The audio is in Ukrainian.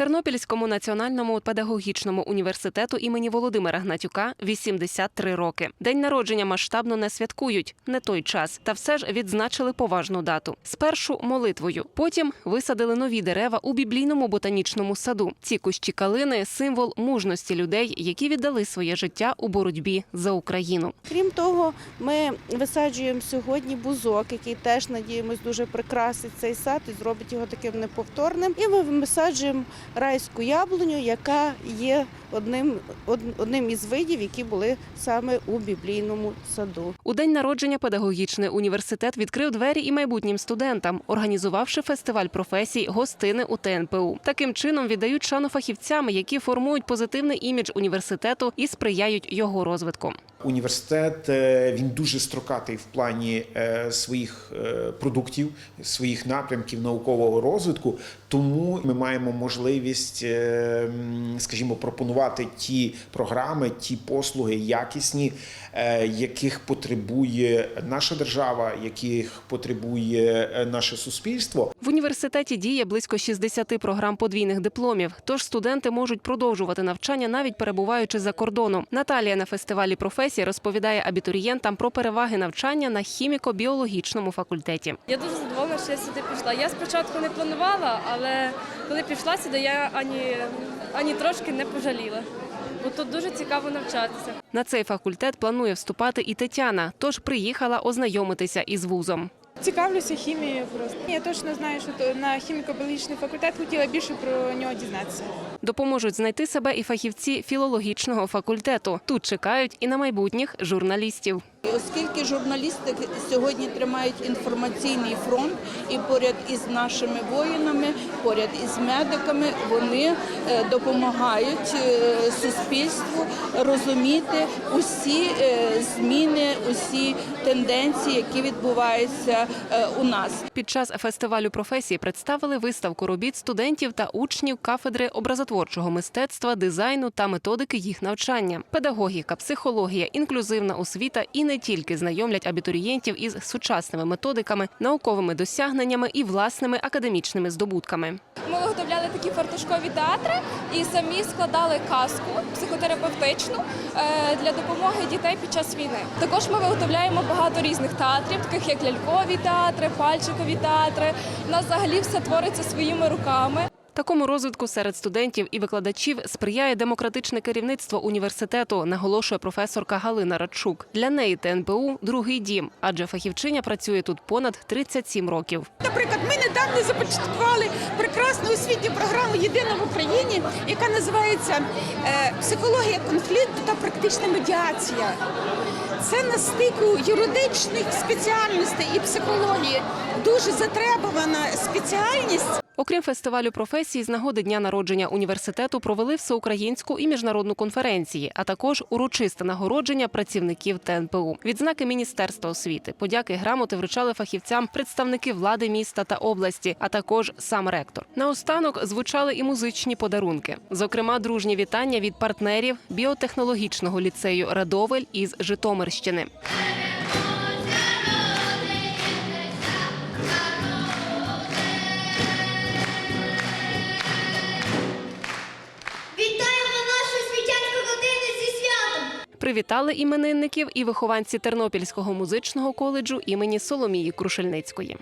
Тернопільському національному педагогічному університету імені Володимира Гнатюка 83 роки. День народження масштабно не святкують, не той час, та все ж відзначили поважну дату. Спершу молитвою, потім висадили нові дерева у біблійному ботанічному саду. Ці кущі калини символ мужності людей, які віддали своє життя у боротьбі за Україну. Крім того, ми висаджуємо сьогодні бузок, який теж надіємось дуже прикрасить цей сад і зробить його таким неповторним. І ми висаджуємо райську яблуню, яка є одним, одним із видів, які були саме у біблійному саду. У день народження педагогічний університет відкрив двері і майбутнім студентам, організувавши фестиваль професій гостини у ТНПУ. Таким чином віддають шану фахівцям, які формують позитивний імідж університету і сприяють його розвитку. Університет е, він дуже строкатий в плані е, своїх е, продуктів, своїх напрямків наукового розвитку. Тому ми маємо можливість, скажімо, пропонувати ті програми, ті послуги якісні, е, яких потребує наша держава, яких потребує е, наше суспільство. В університеті діє близько 60 програм подвійних дипломів, тож студенти можуть продовжувати навчання навіть перебуваючи за кордоном. Наталія на фестивалі професій розповідає абітурієнтам про переваги навчання на хіміко-біологічному факультеті. Я дуже задоволена, що я сюди пішла. Я спочатку не планувала, але коли пішла сюди, я ані, ані трошки не пожаліла. Бо тут дуже цікаво навчатися. На цей факультет планує вступати і Тетяна, тож приїхала ознайомитися із вузом. Цікавлюся хімією просто. Я точно знаю, що то на хіміко-біологічний факультет хотіла більше про нього дізнатися. Допоможуть знайти себе і фахівці філологічного факультету. Тут чекають і на майбутніх журналістів. Оскільки журналісти сьогодні тримають інформаційний фронт, і поряд із нашими воїнами, поряд із медиками, вони е, допомагають е, суспільству розуміти усі е, зміни, усі тенденції, які відбуваються у нас. Під час фестивалю професії представили виставку робіт студентів та учнів кафедри образотворчого мистецтва, дизайну та методики їх навчання. Педагогіка, психологія, інклюзивна освіта і не тільки знайомлять абітурієнтів із сучасними методиками, науковими досягненнями і власними академічними здобутками. Ми виготовляли такі фартушкові театри і самі складали казку психотерапевтичну е, для допомоги дітей під час війни. Також ми виготовляємо багато різних театрів, таких як лялькові театри, пальчикові театри. У нас взагалі все твориться своїми руками. Такому розвитку серед студентів і викладачів сприяє демократичне керівництво університету, наголошує професорка Галина Радчук. Для неї ТНПУ – другий дім, адже фахівчиня працює тут понад 37 років. Наприклад, ми недавно започаткували прекрасну освітню програму Єдина в Україні, яка називається е, Психологія конфлікту та практична медіація. Це на стику юридичних спеціальностей і психології. Дуже затребувана спеціальність. Окрім фестивалю професій, з нагоди дня народження університету провели всеукраїнську і міжнародну конференції, а також урочисте нагородження працівників ТНПУ. Відзнаки Міністерства освіти, подяки грамоти вручали фахівцям представники влади міста та області, а також сам ректор. Наостанок звучали і музичні подарунки, зокрема, дружні вітання від партнерів біотехнологічного ліцею Радовель із Житомирщини. Привітали іменинників і вихованці Тернопільського музичного коледжу імені Соломії Крушельницької.